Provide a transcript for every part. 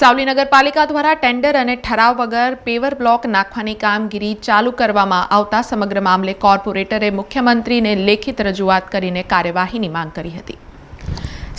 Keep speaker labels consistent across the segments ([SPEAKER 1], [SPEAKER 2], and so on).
[SPEAKER 1] સાવલી નગરપાલિકા દ્વારા ટેન્ડર અને ઠરાવ વગર પેવર બ્લોક નાખવાની કામગીરી ચાલુ કરવામાં આવતા સમગ્ર મામલે કોર્પોરેટરે મુખ્યમંત્રીને લેખિત રજૂઆત કરીને કાર્યવાહીની માંગ કરી હતી.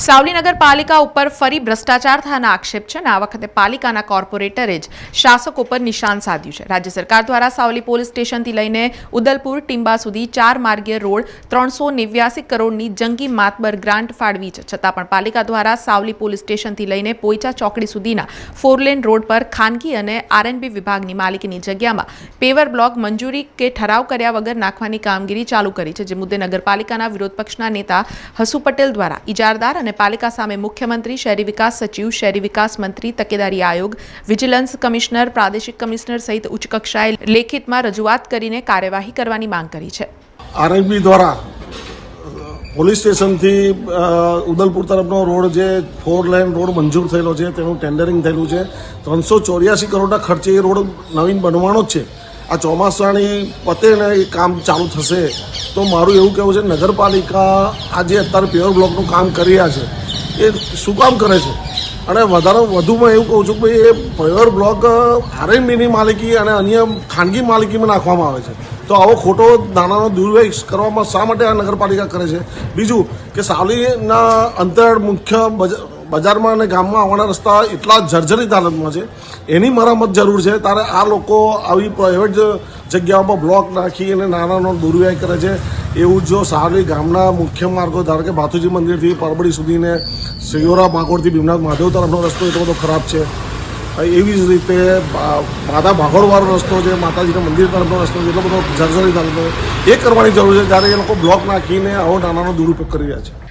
[SPEAKER 1] સાવલી નગરપાલિકા ઉપર ફરી ભ્રષ્ટાચાર થવાના આક્ષેપ છે અને આ વખતે પાલિકાના કોર્પોરેટરે જ શાસકો પર નિશાન સાધ્યું છે. રાજ્ય સરકાર દ્વારા સાવલી પોલીસ સ્ટેશનથી લઈને ઉદલપુર, ટીંબા સુધી ચાર માર્ગીય રોડ ત્રણસો નેવ્યાસી કરોડની જંગી માતબર ગ્રાન્ટ ફાળવી છે. છતાં પણ પાલિકા દ્વારા સાવલી પોલીસ સ્ટેશનથી લઈને પોઈચા ચોકડી સુધીના ફોરલેન રોડ પર ખાનગી અને આરએનબી વિભાગની માલિકીની જગ્યામાં પેવર બ્લોક મંજૂરી કે ઠરાવ કર્યા વગર નાખવાની કામગીરી ચાલુ કરી છે, જે મુદ્દે નગરપાલિકાના વિરોધ પક્ષના નેતા હસુ પટેલ દ્વારા ઇજારદાર અને પાલિકા સામે મુખ્યમંત્રી, શહેરી વિકાસ સચિવ, શહેરી વિકાસ મંત્રી, તકેદારી આયોગ, વિજિલન્સ કમિશનર, પ્રાદેશિક કમિશનર સહિત ઉચ્ચ કક્ષાએ લેખિતમાં રજૂઆત કરીને કાર્યવાહી કરવાની માંગ કરી છે.
[SPEAKER 2] આરએમબી દ્વારા પોલીસ સ્ટેશનથી ઉદલપુર તરફનો રોડ જે ફોર લેન રોડ મંજૂર થયેલો છે, તેનું ટેન્ડરિંગ થયેલું છે. ત્રણસો ચોર્યાસી કરોડના ખર્ચે એ રોડ નવીન બનવાનો જ છે. આ ચોમાસાની પતે ને એ કામ ચાલુ થશે, તો મારું એવું કહેવું છે, નગરપાલિકા આ જે અત્યારે પ્યોર બ્લોકનું કામ કરી રહ્યા છે. એ શું કામ કરે છે? અને વધારે વધુમાં એવું કહું છું કે એ પ્યોર બ્લોક આરએનબીની માલિકી અને અન્ય ખાનગી માલિકીમાં નાખવામાં આવે છે. તો આવો ખોટો દાણાનો દુર્વ્યક્ષ કરવામાં શા માટે આ નગરપાલિકા કરે છે? બીજું કે સાવલીના અંતર મુખ્ય બજા- બજારમાં અને ગામમાં આવવાના રસ્તા એટલા જર્જરિત હાલતમાં છે. એની મરામત જરૂર છે. ત્યારે આ લોકો આવી પ્રાઇવેટ જગ્યાઓ પર બ્લોક નાખી અને નાનાનો દુર્વ્યય કરે છે. એવું જો સારી ગામના મુખ્ય માર્ગો, ધારો કે ભાથુજી મંદિરથી પરબડી સુધીને સિયોરા માકોડથી ભીમનાથ મહાદેવ તરફનો રસ્તો એટલો બધો ખરાબ છે. એવી જ રીતે માતા ભાગોળવાળો રસ્તો છે, માતાજીના મંદિર તરફનો રસ્તો છે, એટલો બધો જર્જરિત હાલતો એ કરવાની જરૂર છે. જ્યારે એ લોકો બ્લોક નાખીને આવો નાનાનો દુરુપયોગ કરી રહ્યા છે.